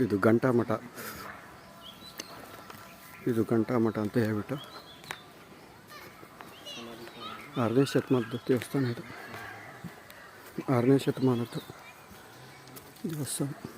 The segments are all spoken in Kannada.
ಇದು ಗಂಟಾ ಮಠ ಇದು ಗಂಟಾ ಮಠ ಅಂತ ಹೇಳ್ಬಿಟ್ಟು ಆರನೇ ಶತಮಾನದ ದೇವಸ್ಥಾನ ಇದು. ಆರನೇ ಶತಮಾನದ್ದು ದೇವಸ್ಥಾನ.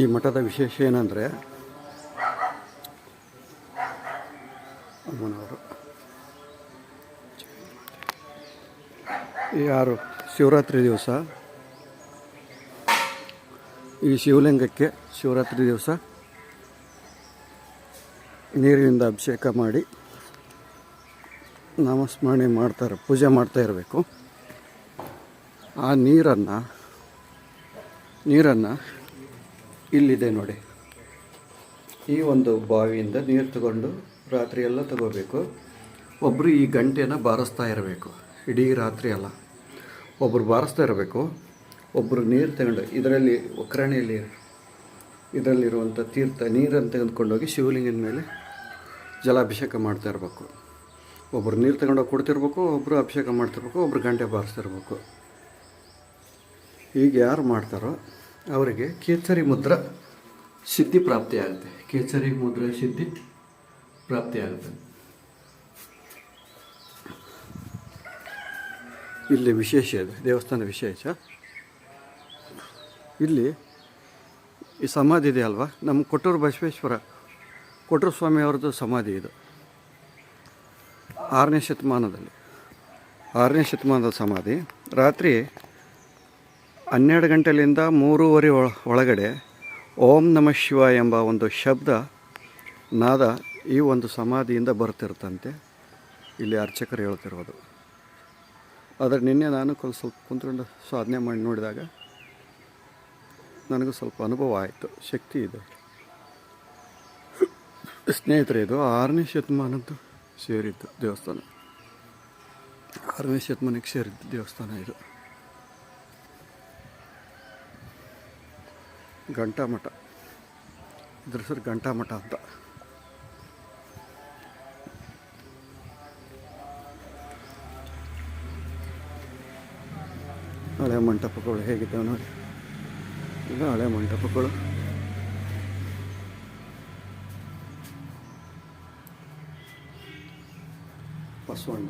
ಈ ಮಠದ ವಿಶೇಷ ಏನಂದರೆ ಅಮ್ಮನವರು. ಯಾರು ಶಿವರಾತ್ರಿ ದಿವಸ. ಈ ಶಿವಲಿಂಗಕ್ಕೆ ಶಿವರಾತ್ರಿ ದಿವಸ ನೀರಿನಿಂದ ಅಭಿಷೇಕ ಮಾಡಿ ನಾಮಸ್ಮರಣೆ ಮಾಡ್ತಾರೆ, ಪೂಜೆ ಮಾಡ್ತಾ ಇರಬೇಕು. ಆ ನೀರನ್ನು ನೀರನ್ನು ಇಲ್ಲಿದೆ ನೋಡಿ. ಈ ಒಂದು ಬಾವಿಯಿಂದ ನೀರು ತಗೊಂಡು ರಾತ್ರಿ ಎಲ್ಲ ತಗೋಬೇಕು. ಒಬ್ಬರು ಈ ಗಂಟೆನ ಬಾರಿಸ್ತಾ ಇರಬೇಕು. ಇಡೀ ರಾತ್ರಿ ಅಲ್ಲ. ಒಬ್ಬರು ಬಾರಿಸ್ತಾ ಇರಬೇಕು. ಒಬ್ಬರು ನೀರು ತಗೊಂಡು ಇದರಲ್ಲಿ ಒಕ್ಕರಣೆಯಲ್ಲಿ ಇದರಲ್ಲಿರುವಂಥ ತೀರ್ಥ ನೀರನ್ನು ತೆಗೆದುಕೊಂಡೋಗಿ ಶಿವಲಿಂಗದ ಮೇಲೆ ಜಲಾಭಿಷೇಕ ಮಾಡ್ತಾ ಇರಬೇಕು. ಒಬ್ಬರು ನೀರು ತಗೊಂಡೋಗಿ ಕೊಡ್ತಿರ್ಬೇಕು ಒಬ್ಬರು ಅಭಿಷೇಕ ಮಾಡ್ತಿರ್ಬೇಕು ಒಬ್ಬರು ಗಂಟೆ ಬಾರಿಸ್ತಿರ್ಬೇಕು. ಈಗ ಯಾರು ಮಾಡ್ತಾರೋ ಅವರಿಗೆ ಕೇಸರಿ ಮುದ್ರ ಸಿದ್ಧಿ ಪ್ರಾಪ್ತಿಯಾಗುತ್ತೆ ಕೇಸರಿ ಮುದ್ರ ಸಿದ್ಧಿ ಪ್ರಾಪ್ತಿಯಾಗುತ್ತೆ ಇಲ್ಲಿ ವಿಶೇಷ ಇದೆ ದೇವಸ್ಥಾನ ವಿಶೇಷ. ಇಲ್ಲಿ ಈ ಸಮಾಧಿ ಇದೆ ಅಲ್ವಾ? ನಮ್ಮ ಕೊಟ್ಟೂರು ಬಸವೇಶ್ವರ, ಕೊಟ್ಟೂರು ಸ್ವಾಮಿ ಅವ್ರದ್ದು ಸಮಾಧಿ ಇದು. ಆರನೇ ಶತಮಾನದಲ್ಲಿ, ಆರನೇ ಶತಮಾನದ ಸಮಾಧಿ. ರಾತ್ರಿ ಹನ್ನೆರಡು ಗಂಟೆಯಿಂದ ಮೂರುವರೆ ಒಳ- ಒಳಗಡೆ ಓಂ ನಮಃ ಶಿವ ಎಂಬ ಒಂದು ಶಬ್ದ, ನಾದ ಈ ಒಂದು ಸಮಾಧಿಯಿಂದ ಬರ್ತಿರುತ್ತಂತೆ. ಇಲ್ಲಿ ಅರ್ಚಕರು ಹೇಳ್ತಿರೋದು. ಆದರೆ ನಿನ್ನೆ ನಾನು ಸ್ವಲ್ಪ ಕುಂತ್ಕೊಂಡು ಸಾಧನೆ ಮಾಡಿ ನೋಡಿದಾಗ ನನಗೂ ಸ್ವಲ್ಪ ಅನುಭವ ಆಯಿತು, ಶಕ್ತಿ ಇದೆ. ಸ್ನೇಹಿತರೆ, ಇದು ಆರನೇ ಶತಮಾನದ್ದು ಸೇರಿದ್ದು ದೇವಸ್ಥಾನ. ಆರನೇ ಶತಮಾನಕ್ಕೆ ಸೇರಿದ್ದು ದೇವಸ್ಥಾನ ಇದು. ಘಂಟಾಮಠ ಇದ್ರ ಹೆಸರು ಘಂಟಾಮಠ ಅಂತ. ಹಳೆ ಮಂಟಪಗಳು ಹೇಗಿದ್ದಾವೆ ನೋಡಿ. ಇಲ್ಲ ಹಳೆ ಮಂಟಪಗಳು. ಬಸವಣ್ಣ,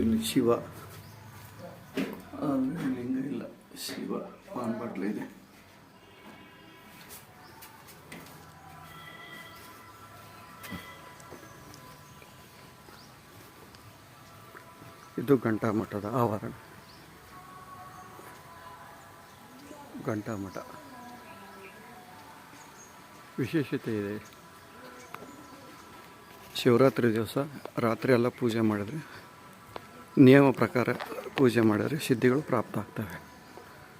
ಇಲ್ಲಿ ಶಿವ. ಲಿಂಗ ಇಲ್ಲ, ಶಿವ. ಪಾನ್ಬಟ್ಲೆ ಇದೆ. ಇದು ಘಂಟಾಮಠದ ಆವರಣ. ಘಂಟಾಮಠ ವಿಶೇಷತೆ ಇದೆ. ಶಿವರಾತ್ರಿ ದಿವಸ ರಾತ್ರಿ ಎಲ್ಲ ಪೂಜೆ ಮಾಡಿದ್ರೆ ನಿಯಮ ಪ್ರಕಾರ ಪೂಜೆ ಮಾಡಿದ್ರೆ ಸಿದ್ಧಿಗಳು ಪ್ರಾಪ್ತ ಆಗ್ತವೆ.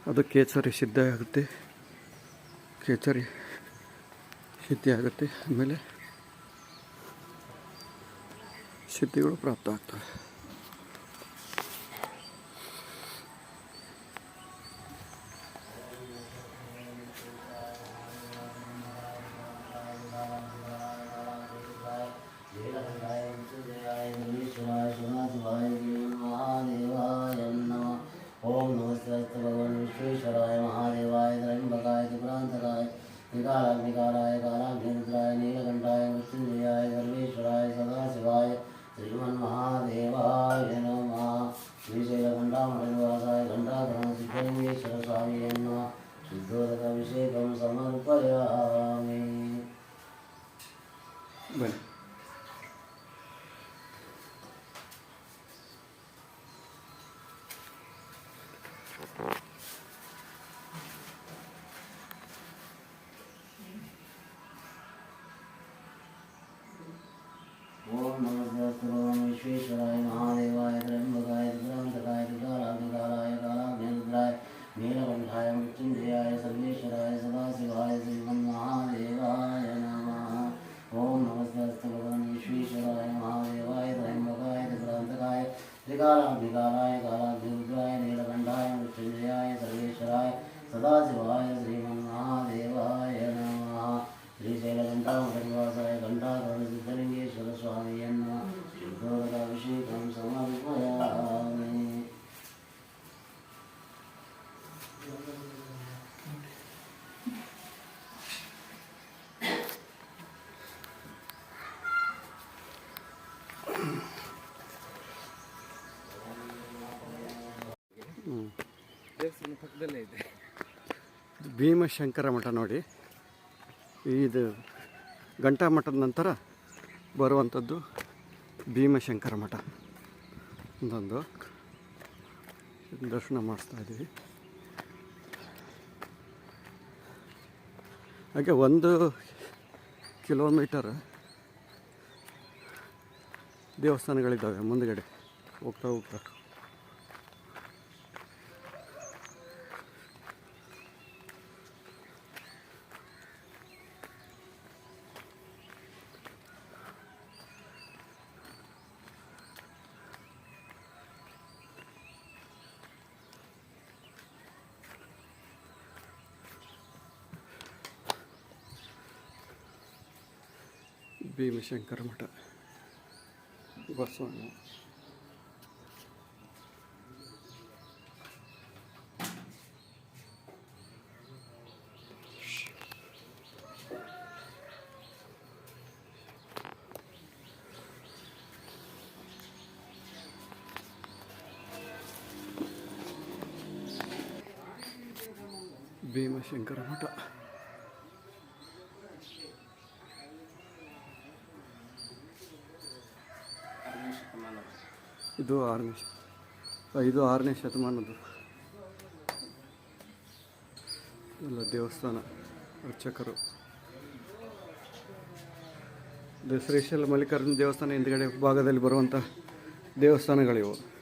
ಅದು ಕೇಸರಿ ಸಿದ್ಧ ಆಗುತ್ತೆ. ಕೇಸರಿ ಸಿದ್ಧಿ ಆಗುತ್ತೆ. ಆಮೇಲೆ ಸಿದ್ಧಿಗಳು ಪ್ರಾಪ್ತ ಆಗ್ತವೆ. विश्वेश्वराय महादेवाय त्र्यंबकाय दुरांतकाय दुकाराधिकाराय कालाग्निरुद्राय नीलकंठाय मृत्युंजयाय सर्वेश्वराय सदाशिवाय श्रीमन महादेवाय नमः। ओम नमस्ते भगवान विश्वेश्वराय महादेवाय त्र्यंबकाय दुरांतकाय त्रिकालाधिकाराय कालाग्निरुद्राय नीलकंठाय मृत्युंजयाय सर्वेश्वराय सदाशिवाय श्रीमन ಪಕ್ಕದಲ್ಲೇ ಇದೆ. ಭೀಮಶಂಕರ ಮಠ ನೋಡಿ. ಇದು ಗಂಟಾ ಮಠದ ನಂತರ ಬರುವಂಥದ್ದು ಭೀಮಶಂಕರ ಮಠ ಒಂದೊಂದು ದರ್ಶನ ಮಾಡಿಸ್ತಾ ಇದ್ದೀವಿ. ಹಾಗೆ ಒಂದು ಕಿಲೋಮೀಟರ್ ದೇವಸ್ಥಾನಗಳಿದ್ದಾವೆ ಮುಂದುಗಡೆ ಹೋಗ್ತಾ ಹೋಗ್ತಾ. ಭೀಮಶಂಕರ ಮಠ ಬಸವಣ್ಣ ಭೀಮಶಂಕರ ಮಠ ಇದು ಆರನೇ ಇದು ಆರನೇ ಶತಮಾನದ್ದು. ಎಲ್ಲ ದೇವಸ್ಥಾನ ಅರ್ಚಕರು. ದಸರೇಶ್ವರ ಮಲ್ಲಿಕಾರ್ಜುನ ದೇವಸ್ಥಾನ ಹಿಂದ್ಗಡೆ ಭಾಗದಲ್ಲಿ ಬರುವಂಥ ದೇವಸ್ಥಾನಗಳಿವು.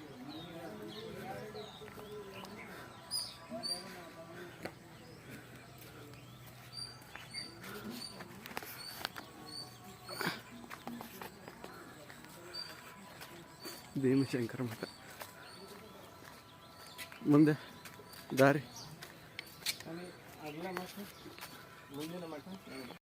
ಭೀಮಶಂಕರ ಮಠ. ಮುಂದೆ ದಾರಿ. ಮುಂದಿನ ಮಠ.